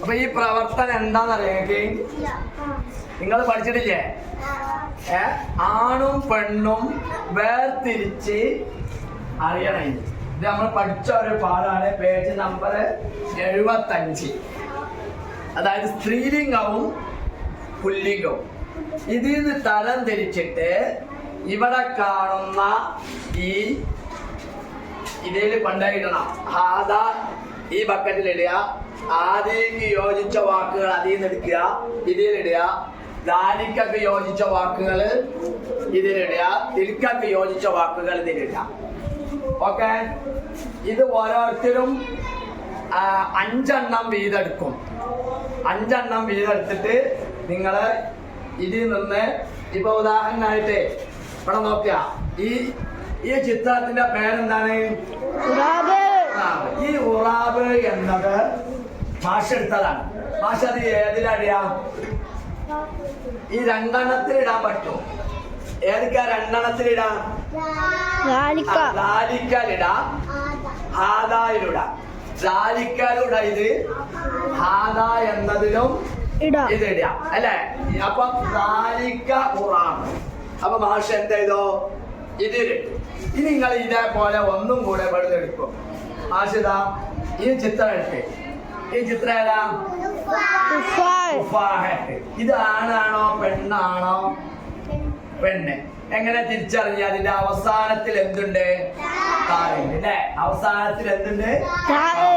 അപ്പൊ ഈ പ്രവർത്തനം എന്താണെന്നറിയാം നിങ്ങൾ പഠിച്ചിട്ടില്ലേ? ഏ? ആണും പെണ്ണും വേർതിരിച്ച് അറിയണം. ഇത് നമ്മൾ പഠിച്ച ഒരു പാടാണ് പേജ് നമ്പർ എഴുപത്തഞ്ച്. അതായത് സ്ത്രീലിംഗവും പുല്ലിംഗവും. ഇതിൽ നിന്ന് തരം തിരിച്ചിട്ട് ഇവിടെ കാണുന്ന ഈ ഇതിൽ കൊണ്ടുപോയിടണം ഹാദ ഈ ബക്കറ്റിൽ ഇടുക. ആദ്യക്ക് യോജിച്ച വാക്കുകൾ അതിൽ നിന്ന് എടുക്കുക ഇതിലിടുക ദാനിക്കൊക്കെ യോജിച്ച വാക്കുകൾ ഇതിലിടുക തിൽക്കൊക്കെ യോജിച്ച വാക്കുകൾ ഇതിലിടുക ഓക്കെ? ഇത് ഓരോരുത്തരും അഞ്ചെണ്ണം വീതെടുക്കും. അഞ്ചെണ്ണം വീതെടുത്തിട്ട് നിങ്ങൾ ഇതിൽ നിന്ന് ഇപ്പൊ ഉദാഹരണമായിട്ട് ഇവിടെ നോക്കുക ഈ ഈ ചിത്രത്തിന്റെ പേരെന്താണ്? ഈ ഉറാബ് എന്നത് മാഷ എടുത്തതാണ് ഭാഷ അത് ഏതിലടിയാ ഈ രണ്ടെണ്ണത്തിൽ ഇടാൻ പറ്റും ഏതൊക്കെയാ ലാലിക്കലിടാം. ഹാദായിലിടാം. ലാലിക്കലിട ഇത്. ഹാദ എന്നതിലും ഇടാ. ഇത് ഇടാം അല്ലേ? അപ്പൊ ലാലിക്ക ഉറാബ് അപ്പൊ മാഷ എന്ത് ചെയ്തോ? ഇതിലിട്ടു ഇനി നിങ്ങൾ ഇതേപോലെ ഒന്നും കൂടെ വെള്ളം എടുക്കും മാഷിതാ ഈ ചിത്രം എടുത്ത്. ഈ ചിത്രം ഏതാ ഇതാണാണോ ഉഫാഹത്ത്. ഇത് ആണാണോ പെണ്ണാണോ? പെണ്ണ്. എങ്ങനെ തിരിച്ചറിഞ്ഞ അതിന്റെ അവസാനത്തിൽ എന്തുണ്ട്? അല്ലേ? അവസാനത്തിൽ എന്തുണ്ട്? ഇതെടുത്തിട്ട്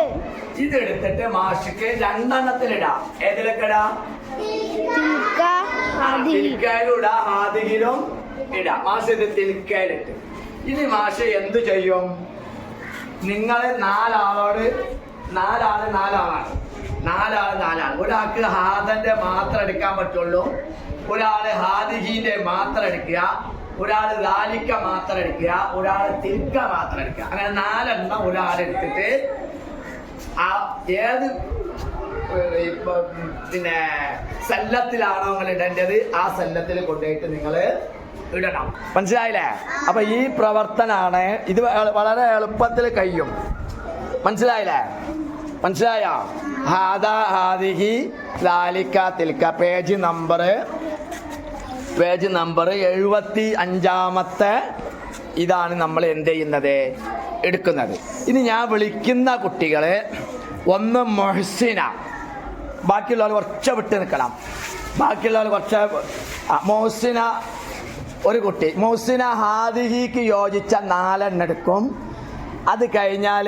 ഇത് എടുത്തിട്ട് മാഷിക്ക് രണ്ടെണ്ണത്തിലിടാം ഏതിലൊക്കെ ഇടാം? തിൽക്കയിലും ഇടാം ഹാദിയിലും ഇടാം. മാഷ് ഇത് തിൽക്കയിലിട്ട് ഇനി മാഷ് എന്തു ചെയ്യും? നിങ്ങളെ നാലാളോട് നാലാൾ നാലാളാണ്. നാലാൾ നാലാണ് ഒരാൾക്ക് ഹാദന്റെ മാത്രം എടുക്കാൻ പറ്റുള്ളൂ. ഒരാൾ ഹാദിഹീന്റെ മാത്രം എടുക്കുക. ഒരാൾ ലാലിക്ക മാത്രം എടുക്കുക. ഒരാൾ തിൽക്ക മാത്രം എടുക്കുക. അങ്ങനെ നാലെണ്ണം ഒരാളെടുത്തിട്ട് ആ ഏത് പിന്നെ സെല്ലത്തിലാണോ നിങ്ങൾ ഇടേണ്ടത്? ആ സെല്ലത്തിൽ കൊണ്ടുപോയിട്ട് നിങ്ങൾ ഇടണം. മനസ്സിലായില്ലേ? അപ്പൊ ഈ പ്രവർത്തനാണ് ഇത് വളരെ എളുപ്പത്തിൽ കഴിയും. മനസ്സിലായില്ലേ? മനസ്സിലായോ? ഹാദ ഹാദിഹി ലാലിക്ക തിൽക്ക പേജ് നമ്പർ പേജ് നമ്പർ എഴുപത്തി അഞ്ചാമത്തെ ഇതാണ് നമ്മൾ എന്ത് ചെയ്യുന്നത്? എടുക്കുന്നത്. ഇനി ഞാൻ വിളിക്കുന്ന കുട്ടികളെ ഒന്ന് മൊഹസിന. ബാക്കിയുള്ളവർ കുറച്ച് വിട്ട് നിൽക്കണം. ബാക്കിയുള്ളവർ കുറച്ച് മൊഹസിന ഒരു കുട്ടി. മൊഹസിന ഹാദിഹിക്ക് യോജിച്ച നാലെണ്ണെടുക്കും അത് കഴിഞ്ഞാൽ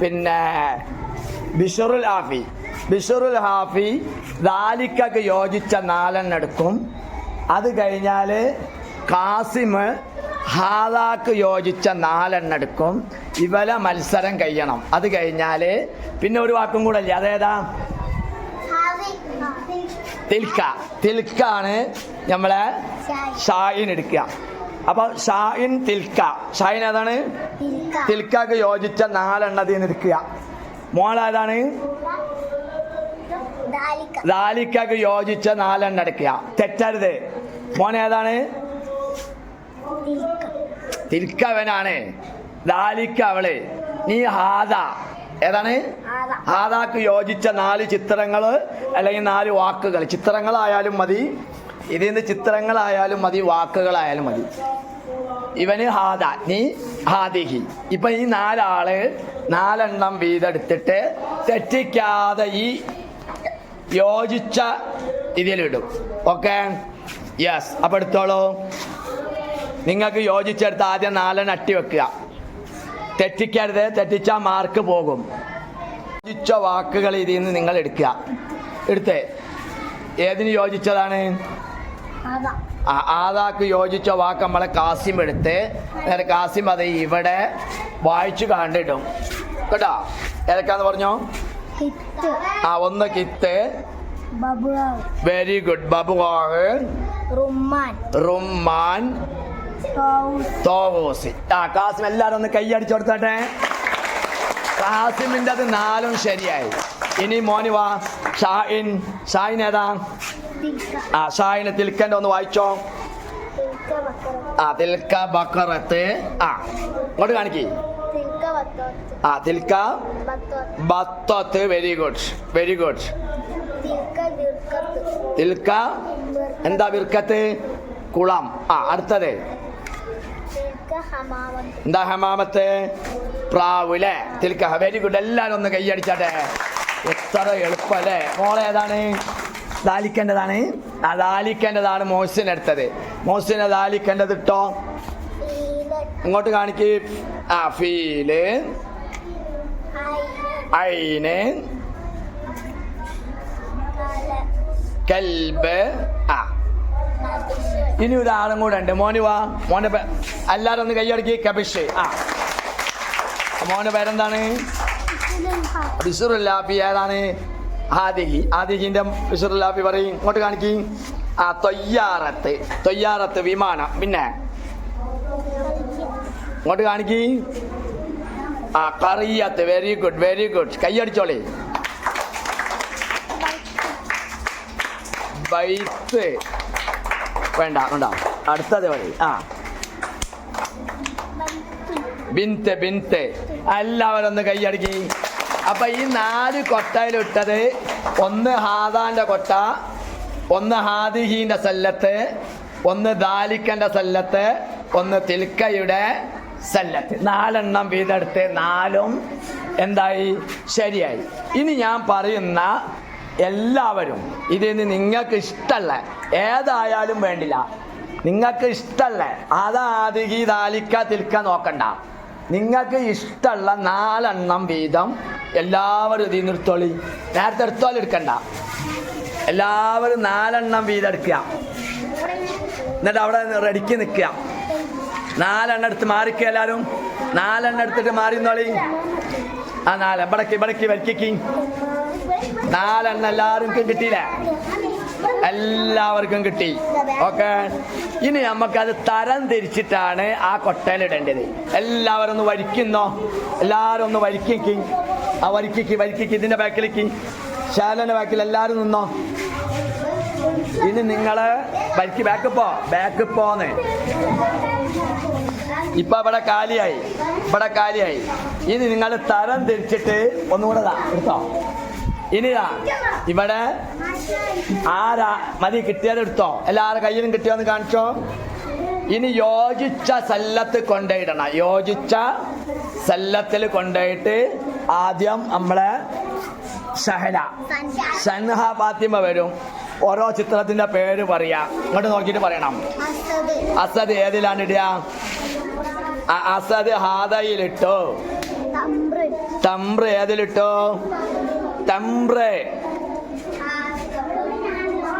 പിന്നെ ബിഷറുൽ ഹാഫി. ബിഷറുൽ ഹാഫി ദാലിക്കക്ക് യോജിച്ച നാലെണ്ണം എടുക്കും. അത് കഴിഞ്ഞാൽ കാസിമ് ഹാദാക്ക് യോജിച്ച നാലെണ്ണം എടുക്കും. ഇവരെ മത്സരം കഴിയണം. അത് കഴിഞ്ഞാൽ പിന്നെ ഒരു വാക്കും കൂടെ അല്ലേ അതേതാ തിൽക്ക. തിൽക്കാണ് നമ്മളെ ഷായിൻ എടുക്കുക. അപ്പൊ ഷായിൻ തിൽക്ക. ഷായിൻ ഏതാണ്? തിൽക്കാക്ക് യോജിച്ച നാലെണ്ണതിന് നിന്ന് എടുക്കുക. മോളേതാണ് ദാലിക്കക്ക് യോജിച്ച നാലെണ്ണം അടക്കുക തെറ്റരുത് മോനേതാണ്? ഏതാണ് തിൽക്കവനാണ് അവളെ അവൾ. നീ ഹാദ. ഏതാണ്? ഹാദാക്ക് യോജിച്ച നാല് ചിത്രങ്ങൾ അല്ലെങ്കിൽ നാല് വാക്കുകൾ. ചിത്രങ്ങളായാലും മതി. ഇതിൽ നിന്ന് ചിത്രങ്ങളായാലും മതി. വാക്കുകളായാലും മതി. ഇവന് ഹാദ. നീ ഹാദിഹി. ഇപ്പൊ ഈ നാലാൾ നാലെണ്ണം വീതെടുത്തിട്ട് തെറ്റിക്കാതെ ഈ യോജിച്ച ഇതിലിടും ഓക്കെ യെസ് അപ്പൊ എടുത്തോളൂ. നിങ്ങൾക്ക് യോജിച്ചെടുത്ത് ആദ്യം നാലെണ്ണം അട്ടി വെക്കുക. തെറ്റിക്കരുത്. തെറ്റിച്ചാൽ മാർക്ക് പോകും. യോജിച്ച വാക്കുകൾ ഇതിൽ നിന്ന് നിങ്ങൾ എടുക്കുക. എടുത്തേ. ഏതിന് യോജിച്ചതാണ്? ആദാക്ക് യോജിച്ച വാക്ക് നമ്മളെ കാസിം എടുത്ത് കാസിം അത് ഇവിടെ വായിച്ചു കണ്ടിടും കേട്ടോ? ഏതൊക്കെയാന്ന് പറഞ്ഞോ? ആ ഒന്ന് കിത്ത് വെരി ഗുഡ് ബബുവാഹ് റുമാൻ ആ കാസിം എല്ലാരും ഒന്ന് കൈയടിച്ചു കൊടുത്തട്ടെ. കാസിമിന്റെ അത് നാലും ശരിയായി. ഇനി മോനി വാ. ഷായിൻ ഷായിൻ ഏതാ? ആ ഷായിന് തിൽക്കന്റെ ഒന്ന് വായിച്ചോ. ആ തിൽക്ക ബക്കറത്ത്. ആ ഇങ്ങോട്ട് കാണിക്കേ. ആ തിൽക്ക ബത്തോത്ത്. വെരി ഗുഡ് വെരി ഗുഡ് തിൽക്ക എന്താ വിർക്കത്ത് കുളം. ആ അടുത്തത്. എന്താ ഹമാമത്ത്? പ്രാവുലേ തിൽക്ക വെരി ഗുഡ് എല്ലാവരും ഒന്ന് കൈയടിച്ചാട്ടെ എത്ര എളുപ്പല്ലേ മോളെ ഏതാണ്? ദാലിക്കേണ്ടതാണ് ആ ദാലിക്കേണ്ടതാണ് മോശിനെടുത്തത് എടുത്തത് മോഹസിനെ ദാലിക്കേണ്ടത് ഇട്ടോ? ഇങ്ങോട്ട് കാണിക്ക്. അഫീൽ ഐന് കൽബ്. ആ. ഇനി ഒരാളും കൂടെ ഉണ്ട്. മോന് വാ. മോന്റെ എല്ലാരും ഒന്ന് കൈയടക്കി കബിഷ് ആ. മോന്റെ പേരെന്താണ്? ബിസുറുല്ലാഫി ഏതാണ്? ആദിഹി ആദിഹിന്റെ ബിസുറുല്ലാഫി പറയും. ഇങ്ങോട്ട് കാണിക്കും. ആ തൊയ്യാറത്ത്. തൊയ്യാറത്ത് വിമാനം. പിന്നെ ഇങ്ങോട്ട് കാണിക്കി. ആ കറിയാത്ത വെരി ഗുഡ് വെരി ഗുഡ് കൈയടിച്ചോളി. ബൈത്ത് വേണ്ട വേണ്ട. അടുത്തത് വഴി. ആ. ബിൻത്ത് ബിൻത്ത്. എല്ലാവരും ഒന്ന് കൈയടക്കി. അപ്പൊ ഈ നാല് കൊട്ടയിലിട്ടത് ഒന്ന് ഹാദാന്റെ കൊട്ട ഒന്ന് ഹാദിഹീന്റെ സല്ലത്ത് ഒന്ന് ദാലിക്കന്റെ സല്ലത്ത് ഒന്ന് തിൽക്കയുടെ സല്ലത്ത്. നാലെണ്ണം വീതെടുത്ത് നാലും എന്തായി? ശരിയായി. ഇനി ഞാൻ പറയുന്ന എല്ലാവരും ഇതിന് നിങ്ങൾക്ക് ഇഷ്ടമല്ല ഏതായാലും വേണ്ടില്ല. നിങ്ങൾക്ക് ഇഷ്ടമല്ല അതാദികി താലിക്ക തിൽക്ക നോക്കണ്ട. നിങ്ങൾക്ക് ഇഷ്ടമുള്ള നാലെണ്ണം വീതം എല്ലാവരും ഇതിൽ നിന്ന് എടുത്തോളി. നേരത്തെ എടുത്തോളം എടുക്കണ്ട. എല്ലാവരും നാലെണ്ണം വീതം എടുക്കുക. എന്നിട്ട് അവിടെ റെഡിക്ക് നിൽക്കുക. നാലെണ്ണം എടുത്ത് മാറിക്കുക എല്ലാവരും നാലെണ്ണം എടുത്തിട്ട് മാറിന്നോളി ആ നാല്. ഇവിടക്ക് ഇവിടക്ക് വരിക്കി നാലെണ്ണം എല്ലാവർക്കും കിട്ടിയില്ലേ? എല്ലാവർക്കും കിട്ടി. ഓക്കെ. ഇനി നമുക്കത് തരം തിരിച്ചിട്ടാണ് ആ കൊട്ടയിൽ ഇടേണ്ടത്. എല്ലാവരും ഒന്ന് വരിക്കുന്നോ എല്ലാവരും ഒന്ന് വരിക്കി ആ വരിക്കിക്ക് വരിക്കിക്ക് ഇതിന്റെ ബാക്കിലേക്ക്. ശാലന്റെ ബാക്കിൽ എല്ലാവരും നിന്നോ? ഇനി നിങ്ങൾ വരിക്ക് ബാക്ക് പോ ബാക്ക് പോന്ന്. ഇപ്പൊ ഇവിടെ കാലിയായി ഇവിടെ കാലിയായി. ഇനി നിങ്ങൾ തരം തിരിച്ചിട്ട് ഒന്നുകൂടെ എടുത്തോ. ഇനിതാ ഇവിടെ ആരാ മതി കിട്ടിയത് എടുത്തോ. എല്ലാവരുടെ കയ്യിലും കിട്ടിയോന്ന് കാണിച്ചോ. ഇനി യോജിച്ച സല്ലത്ത് കൊണ്ടുപോയിടണം. യോജിച്ച സല്ലത്തിൽ കൊണ്ടുപോയിട്ട് ആദ്യം നമ്മളെ സഹല സൻഹ ഫാത്തിമ വരും. ഓരോ ചിത്രത്തിന്റെ പേര് പറയാ. ഇങ്ങോട്ട് നോക്കിയിട്ട് പറയണം. അസദ്. ഏതിലാണ് ഇടുക? അ- അസദ് ഹാദയിലിട്ടോ? തമ്പ്ര്. തമ്പ്ര ഏതിലിട്ടോ? തമ്പ്ര.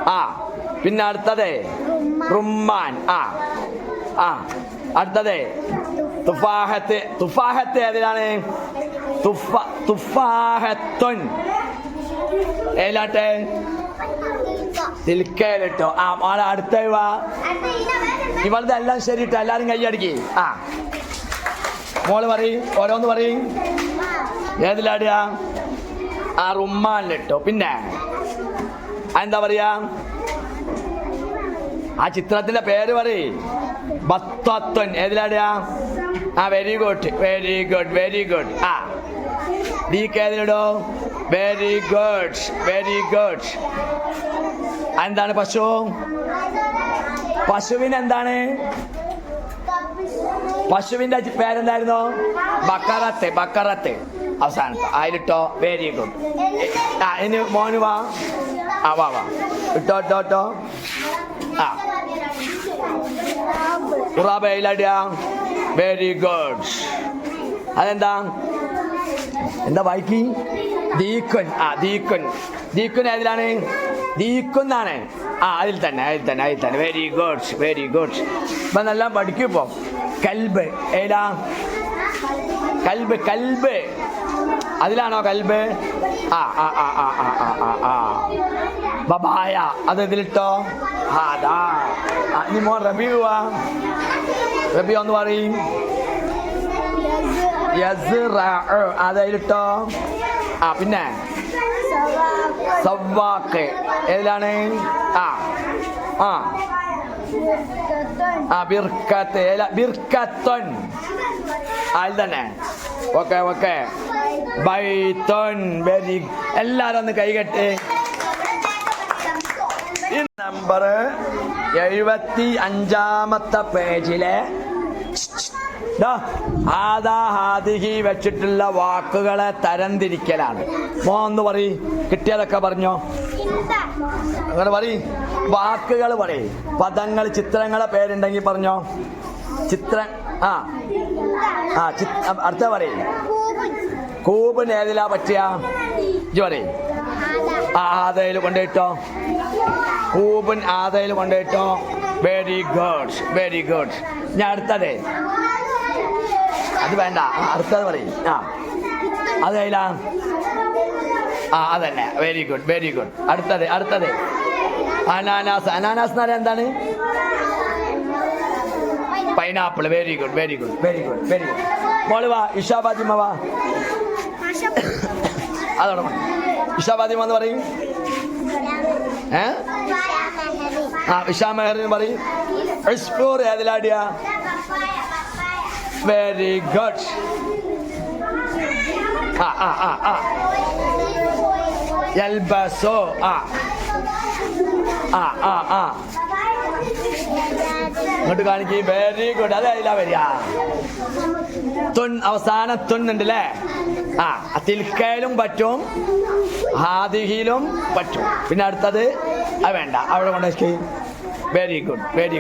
ആ പിന്നെ അടുത്തത്? റുമ്മാൻ. ആ ആ അടുത്തത്? തുഫാഹത്ത്. തുഫാഹത്ത് ഏതിലാണ്? തുഫ തുഫാഹത്തൊൻ. ഏലാട്ടെ തിൽക്കയിലിട്ടോ. ആ മോളെ അടുത്ത വാ. ഇവളുടെ എല്ലാം ശരിട്ടോ എല്ലാരും കൈയടിക്ക് ആ. മോൾ പറയും ഓരോന്ന് പറയും. ഏതിലാടുക ആ റുമ്മാനിലിട്ടോ. പിന്നെ എന്താ പറയാ? ആ ചിത്രത്തിന്റെ പേര് പറയും. ബത്തത്വൻ. ഏതിലാടുക ആ very good very good very good ആ. ദീക്ക് ഏതിലിടോ വെരി ഗുഡ് വെരി ഗുഡ് എന്താണ് പശു? പശുവിന് എന്താണ്? പശുവിന്റെ പേരെന്തായിരുന്നു? ബക്കറത്ത് ബക്കറത്ത്. അവസാനത്തെ. അതിലിട്ടോ. വെരി ഗുഡ് ആ ഇനി മോന് വാ. ആ വാ വാ. ഇട്ടോ ഇട്ടോ ഇട്ടോ. ആ. വെരി ഗുഡ് അതെന്താ? എന്താ വായിക്കി? ദീക്കുൻ ആ ദീക്കുൻ ദീക്കുൻ ഏതിലാണ്? ദീക്കുന്നാണ് ആ അതിൽ തന്നെ അതിൽ തന്നെ അതിൽ തന്നെ. വെരി ഗുഡ് വെരി ഗുഡ് ഇപ്പൊ നല്ല പഠിക്കും ഇപ്പൊ. കൽബ്. ഏതാ? കൽബ് കൽബ്. അതിലാണോ കൽബ്? ആ ആ ആ ആ ആ ആ ബബായ. അത് ഇതിലിട്ടോ ആ അതാ. ഇനി മോൻ റബിയുവാ വാ റബി ഒന്ന് പറയും. അതതിലിട്ടോ ആ പിന്നെ. സവാക്ക് ഏതിലാണ്? ആ ആ. ആ ബിർക്കത്ത്. ബിർക്കത്തൻ. അതിൽ തന്നെ. Okay okay. ബൈത്തോൻ. വെരി എല്ലാരും ഒന്ന് കൈകെട്ട്. നമ്പർ എഴുപത്തി അഞ്ചാമത്തെ പേജിലെ ദാ, ആദാ ഹാദിഹി വെച്ചിട്ടുള്ള വാക്കുകളെ തരംതിരിക്കലാണ്. മോ ഒന്ന് പറയ് കിട്ടിയതൊക്കെ പറഞ്ഞോ? അങ്ങനെ പറയും വാക്കുകൾ പറയും. പദങ്ങൾ ചിത്രങ്ങളെ പേരുണ്ടെങ്കിൽ പറഞ്ഞോ? ചിത്ര ആ. ആ അടുത്ത പറയും. കൂബിന് ഏതിലാ പറ്റിയ? ഇജ്ജ് പറയ്. ആദയിൽ കൊണ്ടുപോയിട്ടോ? കൂബിൻ ആദയിൽ കൊണ്ടുപോയിട്ടോ? വെരി ഗുഡ് വെരി ഗുഡ് ഞാൻ അടുത്തതേ. അത് വേണ്ട. അടുത്തത് പറയും. ആ. അത് കയ്യിലാ ആ അതന്നെ. വെരി ഗുഡ് വെരി ഗുഡ് അടുത്തത് അടുത്തത്. അനാനാസ്. അനാനാസ് എന്ന് പറയാൻ എന്താണ്? Pineapple very good very good very good very good മോൾ വാ ഇഷാ ഫാത്തിമ വാ. അതോടെ ഇഷാബാദിമ എന്ന് പറയും? ഏ? ആ ഇഷാ പറയും? എക്സ്പ്ലോർ ഏതിലാടിയ വെരി ഗുഡ് ആ ആ ആ ആ എൽബസോ ആ ആ ആ ആ ഇങ്ങോട്ട് കാണിക്ക്. വെരി ഗുഡ് അതെ അതിലാ വരിക? തുൻ അവസാന തുന്നുണ്ട് അല്ലേ ആ തിൽക്കയിലും പറ്റും ഹാദിഹിയിലും പറ്റും. പിന്നെ അടുത്തത് അത് വേണ്ട. അവിടെ കൊണ്ടുവയ്ക്ക് വെരി ഗുഡ് വെരി